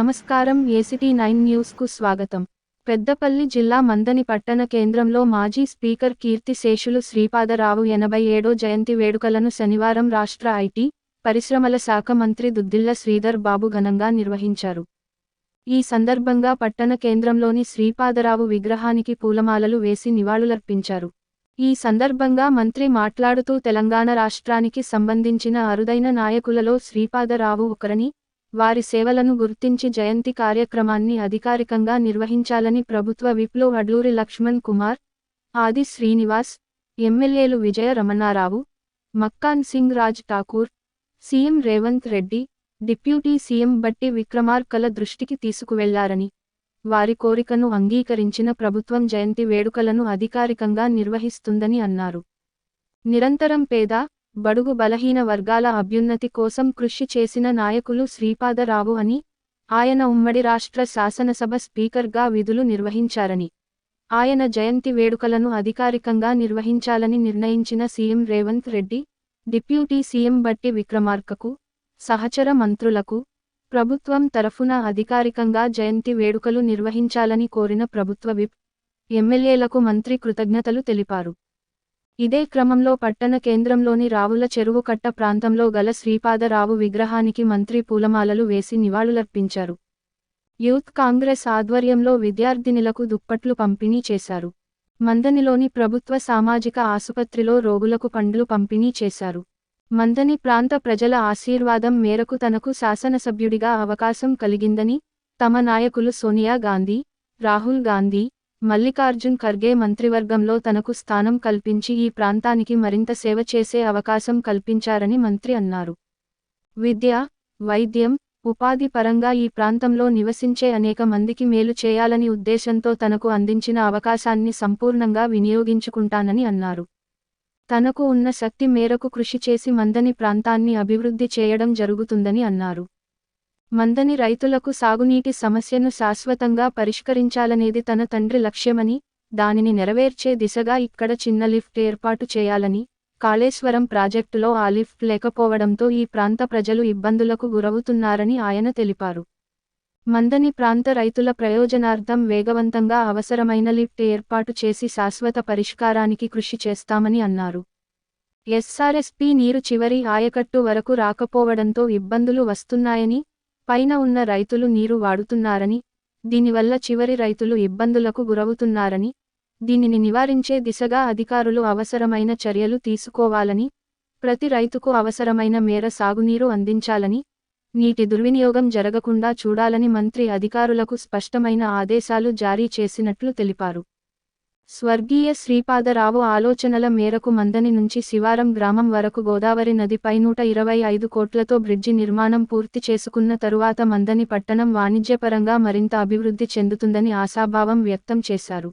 నమస్కారం ACT nine న్యూస్కు స్వాగతం. పెద్దపల్లి జిల్లా మందని పట్టణ కేంద్రంలో మాజీ స్పీకర్ కీర్తిశేషులు శ్రీపాదరావు ఎనభై ఏడో జయంతి వేడుకలను శనివారం రాష్ట్ర ఐటీ పరిశ్రమల శాఖ మంత్రి దుద్దిళ్ళ శ్రీధర్ బాబు ఘనంగా నిర్వహించారు. ఈ సందర్భంగా పట్టణ కేంద్రంలోని శ్రీపాదరావు విగ్రహానికి పూలమాలలు వేసి నివాళులర్పించారు. ఈ సందర్భంగా మంత్రి మాట్లాడుతూ తెలంగాణ రాష్ట్రానికి సంబంధించిన అరుదైన నాయకులలో శ్రీపాదరావు ఒకరని వారి సేవలను గుర్తించి జయంతి కార్యక్రమాన్ని అధికారికంగా నిర్వహించాలని ప్రభుత్వ విప్లో అడ్లూరి లక్ష్మణ్ కుమార్ ఆది శ్రీనివాస్ ఎమ్మెల్యేలు Vijaya Ramanarao Makkan Singh Raj Thakur CM Revanth Reddy deputy CM Bhatti విక్రమార్కల దృష్టికి తీసుకువెళ్ళారని వారి కోరికను అంగీకరించిన ప్రభుత్వం జయంతి వేడుకలను అధికారికంగా నిర్వహిస్తుందని అన్నారు. నిరంతరం పేద బడుగు బలహీన వర్గాల అభ్యున్నతి కోసం కృషి చేసిన నాయకులు శ్రీపాదరావు అని ఆయన ఉమ్మడి రాష్ట్ర శాసనసభ స్పీకర్గా విధులు నిర్వహించారని ఆయన జయంతి వేడుకలను అధికారికంగా నిర్వహించాలని నిర్ణయించిన CM Revanth Reddy deputy CM Bhatti విక్రమార్కకు సహచర మంత్రులకు ప్రభుత్వం తరఫున అధికారికంగా జయంతి వేడుకలు నిర్వహించాలని కోరిన ప్రభుత్వ విప్ ఎమ్మెల్యేలకు మంత్రి కృతజ్ఞతలు తెలిపారు. ఇదే క్రమంలో పట్టణ కేంద్రంలోని రావుల చెరువు కట్ట ప్రాంతంలో గల శ్రీపాదరావు విగ్రహానికి మంత్రి పూలమాలలు వేసి నివాళులర్పించారు. యూత్ కాంగ్రెస్ ఆధ్వర్యంలో విద్యార్థినులకు దుప్పట్లు పంపిణీ చేశారు. మందనిలోని ప్రభుత్వ సామాజిక ఆసుపత్రిలో రోగులకు పండ్లు పంపిణీ చేశారు. మందని ప్రాంత ప్రజల ఆశీర్వాదం మేరకు తనకు శాసనసభ్యుడిగా అవకాశం కలిగిందని తమ నాయకులు సోనియా గాంధీ రాహుల్ గాంధీ మల్లికార్జున్ ఖర్గే మంత్రివర్గంలో తనకు స్థానం కల్పించి ఈ ప్రాంతానికి మరింత సేవ చేసే అవకాశం కల్పించారని మంత్రి అన్నారు. విద్య వైద్యం ఉపాధి పరంగా ఈ ప్రాంతంలో నివసించే అనేక మందికి మేలు చేయాలని ఉద్దేశంతో తనకు అందించిన అవకాశాన్ని సంపూర్ణంగా వినియోగించుకుంటానని అన్నారు. తనకు ఉన్న శక్తి మేరకు కృషి చేసి మందని ప్రాంతాన్ని అభివృద్ధి చేయడం జరుగుతుందని అన్నారు. మందని రైతులకు సాగునీటి సమస్యను శాశ్వతంగా పరిష్కరించాలనేది తన తండ్రి లక్ష్యమని దానిని నెరవేర్చే దిశగా ఇక్కడ చిన్న లిఫ్ట్ ఏర్పాటు చేయాలని కాళేశ్వరం ప్రాజెక్టులో ఆ లిఫ్ట్ లేకపోవడంతో ఈ ప్రాంత ప్రజలు ఇబ్బందులకు గురవుతున్నారని ఆయన తెలిపారు. మందని ప్రాంత రైతుల ప్రయోజనార్థం వేగవంతంగా అవసరమైన లిఫ్ట్ ఏర్పాటు చేసి శాశ్వత పరిష్కారానికి కృషి చేస్తామని అన్నారు. ఎస్ఆర్ఎస్పీ నీరు చివరి ఆయకట్టు వరకు రాకపోవడంతో ఇబ్బందులు వస్తున్నాయని పైన ఉన్న రైతులు నీరు వాడుతున్నారని దీనివల్ల చివరి రైతులు ఇబ్బందులకు గురవుతున్నారని దీనిని నివారించే దిశగా అధికారులు అవసరమైన చర్యలు తీసుకోవాలని ప్రతి రైతుకు అవసరమైన మేర సాగునీరు అందించాలని నీటి దుర్వినియోగం జరగకుండా చూడాలని మంత్రి అధికారులకు స్పష్టమైన ఆదేశాలు జారీ చేసినట్లు తెలిపారు. స్వర్గీయ శ్రీపాదరావు ఆలోచనల మేరకు మందని నుంచి శివారం గ్రామం వరకు గోదావరి నదిపై నూట ఇరవై ఐదు కోట్లతో బ్రిడ్జి నిర్మాణం పూర్తి చేసుకున్న తరువాత మందని పట్టణం వాణిజ్యపరంగా మరింత అభివృద్ధి చెందుతుందని ఆశాభావం వ్యక్తం చేశారు.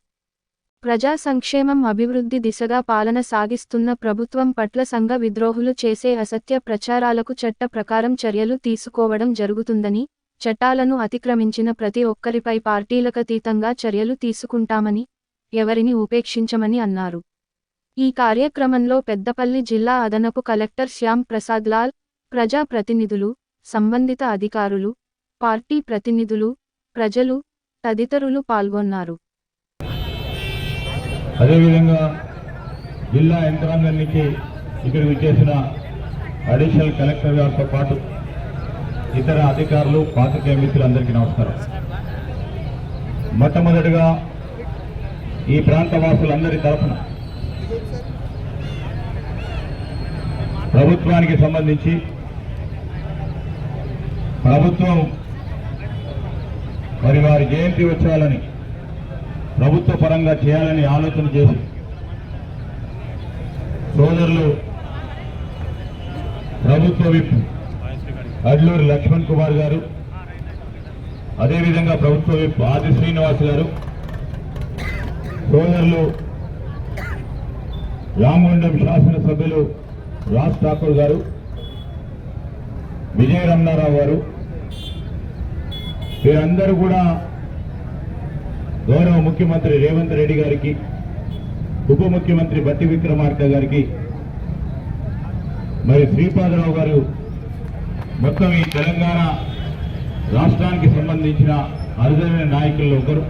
ప్రజా సంక్షేమం అభివృద్ధి దిశగా పాలన సాగిస్తున్న ప్రభుత్వం పట్ల సంఘ విద్రోహులు చేసే అసత్య ప్రచారాలకు చట్ట ప్రకారం చర్యలు తీసుకోవడం జరుగుతుందని చట్టాలను అతిక్రమించిన ప్రతి ఒక్కరిపై పార్టీలకతీతంగా చర్యలు తీసుకుంటామని ఎవరిని ఉపేక్షించమని అన్నారు. ఈ కార్యక్రమంలో పెద్దపల్లి జిల్లా అదనపు కలెక్టర్ శ్యామ్ ప్రసాద్ లాల్ ప్రజాప్రతినిధులు సంబంధిత అధికారులు పార్టీ ప్రతినిధులు ప్రజలు తదితరులు పాల్గొన్నారు. అదేవిధంగా జిల్లా యంత్రాంగానికి నుంచి ఇక్కడికి వచ్చేసిన అడిషనల్ కలెక్టర్ గారితో పాటు ఇతర అధికారులు పాత్రికేయ మిత్రులందరికీ నమస్కారం. మొట్టమొదటిగా ఈ ప్రాంత వాసులందరి తరఫున ప్రభుత్వానికి సంబంధించి ప్రభుత్వం మరి వారి జయంతి వచ్చాలని ప్రభుత్వ పరంగా చేయాలని ఆలోచన చేసి సోదరులు ప్రభుత్వ విప్ అడ్లూరి లక్ష్మణ్ కుమార్ గారు అదేవిధంగా ప్రభుత్వ విప్ ఆది శ్రీనివాస్ గారు సోదరులు రామగుండం శాసనసభ్యులు రాజ్ ఠాకూర్ గారు విజయ రమణారావు గారు వీరందరూ కూడా గౌరవ ముఖ్యమంత్రి రేవంత్ రెడ్డి గారికి ఉప ముఖ్యమంత్రి బట్టి విక్రమార్క గారికి మరి శ్రీపాదరావు గారు మొత్తం ఈ తెలంగాణ రాష్ట్రానికి సంబంధించిన అరుదైన నాయకుల్లో ఒకరు.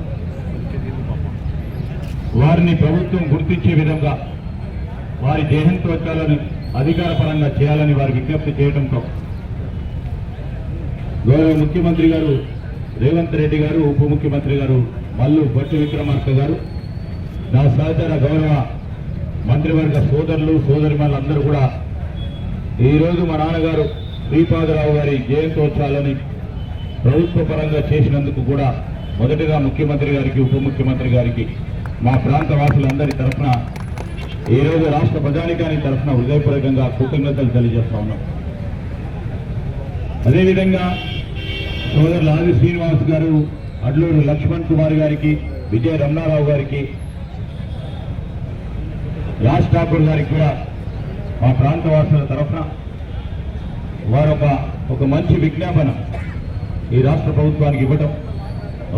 వారిని ప్రభుత్వం గుర్తించే విధంగా వారి దేహం తోత్సాలని అధికార అధికారపరంగా చేయాలని వారి విజ్ఞప్తి చేయడంతో గౌరవ ముఖ్యమంత్రి గారు రేవంత్ రెడ్డి గారు ఉప ముఖ్యమంత్రి గారు మల్లు భట్టి విక్రమార్క గారు నా సహచర గౌరవ మంత్రివర్గ సోదరులు సోదరిమణులందరూ కూడా ఈరోజు మా నాన్నగారు శ్రీపాదరావు గారి జయంతోత్సవాలని ప్రభుత్వ పరంగా చేసినందుకు కూడా మొదటగా ముఖ్యమంత్రి గారికి ఉప ముఖ్యమంత్రి గారికి మా ప్రాంత వాసులందరి తరఫున ఈరోజు రాష్ట్ర ప్రజానికాని తరఫున హృదయపూర్వకంగా కృతజ్ఞతలు తెలియజేస్తా ఉన్నాం. అదేవిధంగా సోదరులు ఆది శ్రీనివాస్ గారు అడ్లూరు లక్ష్మణ్ కుమార్ గారికి విజయ రమణారావు గారికి రాజ్ ఠాకూర్ గారికి కూడా మా ప్రాంత వాసుల తరఫున వారొక ఒక మంచి విజ్ఞాపన ఈ రాష్ట్ర ప్రభుత్వానికి ఇవ్వటం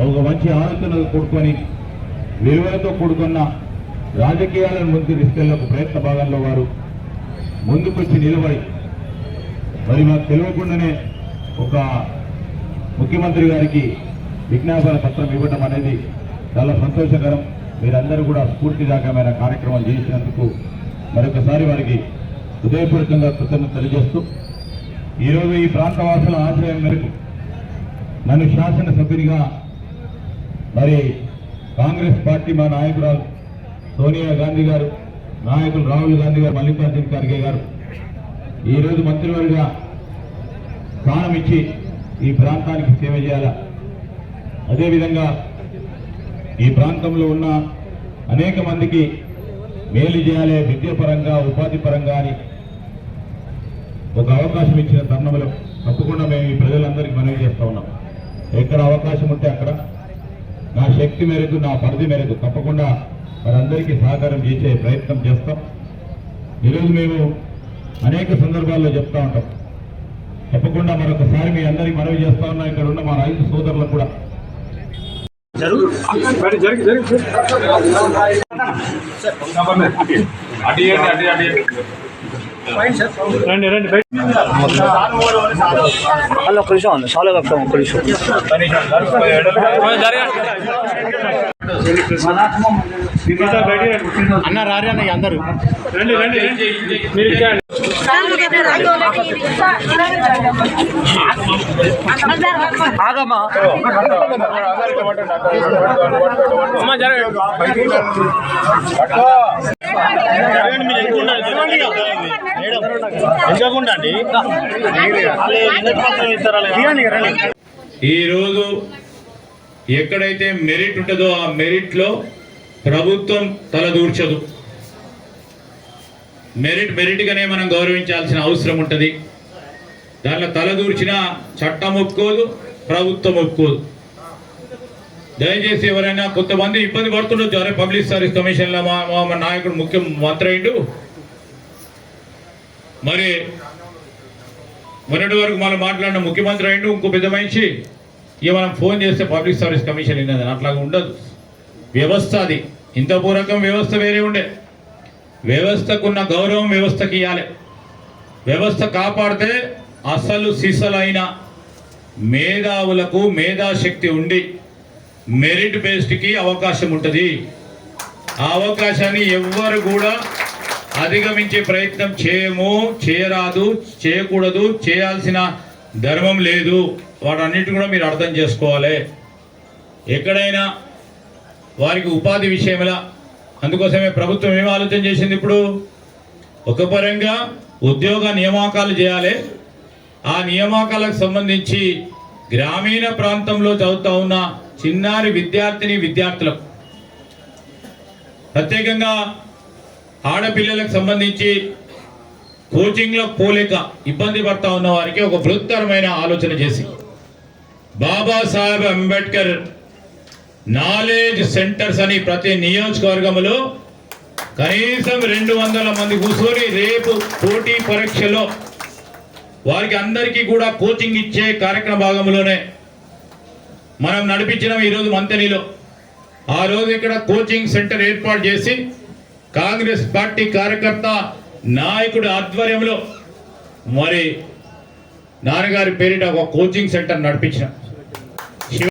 ఒక మంచి ఆలోచనలు కూడుకొని విలువలతో కూడుకున్న రాజకీయాలను ముందు తీసుకెళ్ళకు ప్రయత్న భాగంలో వారు ముందుకొచ్చి నిలబడి మరి మాకు తెలియకుండానే ఒక ముఖ్యమంత్రి గారికి విజ్ఞాపన పత్రం ఇవ్వటం అనేది చాలా సంతోషకరం. మీరందరూ కూడా స్ఫూర్తిదాయకమైన కార్యక్రమాలు చేసినందుకు మరొకసారి వారికి హృదయపూర్వకంగా కృతజ్ఞత తెలియజేస్తూ ఈరోజు ఈ ప్రాంతవాసుల ఆశ్రయం మేరకు నన్ను శాసనసభ్యునిగా మరి కాంగ్రెస్ పార్టీ మా నాయకురాలు సోనియా గాంధీ గారు నాయకులు రాహుల్ గాంధీ గారు మల్లికార్జున్ ఖర్గే గారు. ఈరోజు మంత్రివర్గా స్థానం ఇచ్చి ఈ ప్రాంతానికి సేవ చేయాలా. అదేవిధంగా ఈ ప్రాంతంలో ఉన్న అనేక మందికి మేలు చేయాలి విద్యాపరంగా ఉపాధి పరంగా అని ఒక అవకాశం ఇచ్చిన తరుణంలో తప్పకుండా మేము ఈ ప్రజలందరికీ మనవి చేస్తూ ఉన్నాం. ఎక్కడ అవకాశం ఉంటే అక్కడ నా శక్తి మేరకు నా పరిధి మేరకు తప్పకుండా వారందరికీ సహకారం చేసే ప్రయత్నం చేస్తాం. ఈరోజు మేము అనేక సందర్భాల్లో చెప్తా ఉంటాం. తప్పకుండా మరొకసారి మీ అందరికీ మనవి చేస్తా ఉన్నాం ఇక్కడ ఉన్న మా రైతు సోదరులకు కూడా. జరుగు మరి జరిగి. జరిగి రండి రండి అలా ఒక్క నిమిషం అన్న చాలా ఒక్క నిమిషం. అన్న రారి అన్న అందరు. రండి రండి మీరు ఇక్కడ ఆగమ్మా. జరగ ఈరోజు ఎక్కడైతే మెరిట్ ఉంటుందో ఆ మెరిట్లో ప్రభుత్వం తలదూర్చదు. మెరిట్ మెరిట్గానే మనం గౌరవించాల్సిన అవసరం ఉంటుంది. దాంట్లో తలదూర్చిన చట్టం ఒప్పుకోదు ప్రభుత్వం ఒప్పుకోదు. దయచేసి ఎవరైనా కొంతమంది ఇబ్బంది పడుతుండొచ్చు. అరే పబ్లిక్ సర్వీస్ కమిషన్లో మా మా మా నాయకుడు ముఖ్య మంత్రి అయిండు మరి మొన్నటి వరకు మనం మాట్లాడిన ముఖ్యమంత్రి అయిండు ఇంకో పెద్ద మనిషి. ఇక మనం ఫోన్ చేస్తే పబ్లిక్ సర్వీస్ కమిషన్ విన్నది. అట్లా ఉండదు. వ్యవస్థ అది. ఇంత పూర్వకం వ్యవస్థ వేరే ఉండే. వ్యవస్థకున్న గౌరవం వ్యవస్థకి ఇవ్వాలి వ్యవస్థ కాపాడితే అసలు సిసలైన మేధావులకు మేధాశక్తి ఉండి మెరిట్ బేస్డ్కి అవకాశం ఉంటుంది. ఆ అవకాశాన్ని ఎవ్వరు కూడా అధిగమించే ప్రయత్నం చేయము చేయరాదు చేయకూడదు చేయాల్సిన ధర్మం లేదు. వాటన్నిటి కూడా మీరు అర్థం చేసుకోవాలి. ఎక్కడైనా వారికి ఉపాధి విషయంలో అందుకోసమే ప్రభుత్వం ఏం ఆలోచన చేసింది ఇప్పుడు? ఒక పరంగా ఉద్యోగ నియామకాలు చేయాలి. ఆ నియామకాలకు సంబంధించి గ్రామీణ ప్రాంతంలో చదువుతా ఉన్న చిన్నారి విద్యార్థిని విద్యార్థులకు ప్రత్యేకంగా ఆడపిల్లలకు సంబంధించి కోచింగ్లో పోలేక ఇబ్బంది పడతా ఉన్న వారికి ఒక బృహత్తరమైన ఆలోచన చేసి బాబాసాహెబ్ అంబేద్కర్ నాలెడ్జ్ సెంటర్స్ అని ప్రతి నియోజకవర్గంలో కనీసం రెండు వందల మంది కూర్చొని రేపు పోటీ పరీక్షలో వారికి అందరికీ కూడా కోచింగ్ ఇచ్చే కార్యక్రమ భాగంలోనే మనం నడిపించినాం ఈరోజు మంతనిలో. ఆ రోజు ఇక్కడ కోచింగ్ సెంటర్ ఏర్పాటు చేసి కాంగ్రెస్ పార్టీ కార్యకర్త నాయకుడి ఆధ్వర్యంలో మరి నాన్నగారి పేరిట ఒక కోచింగ్ సెంటర్ నడిపించినాం.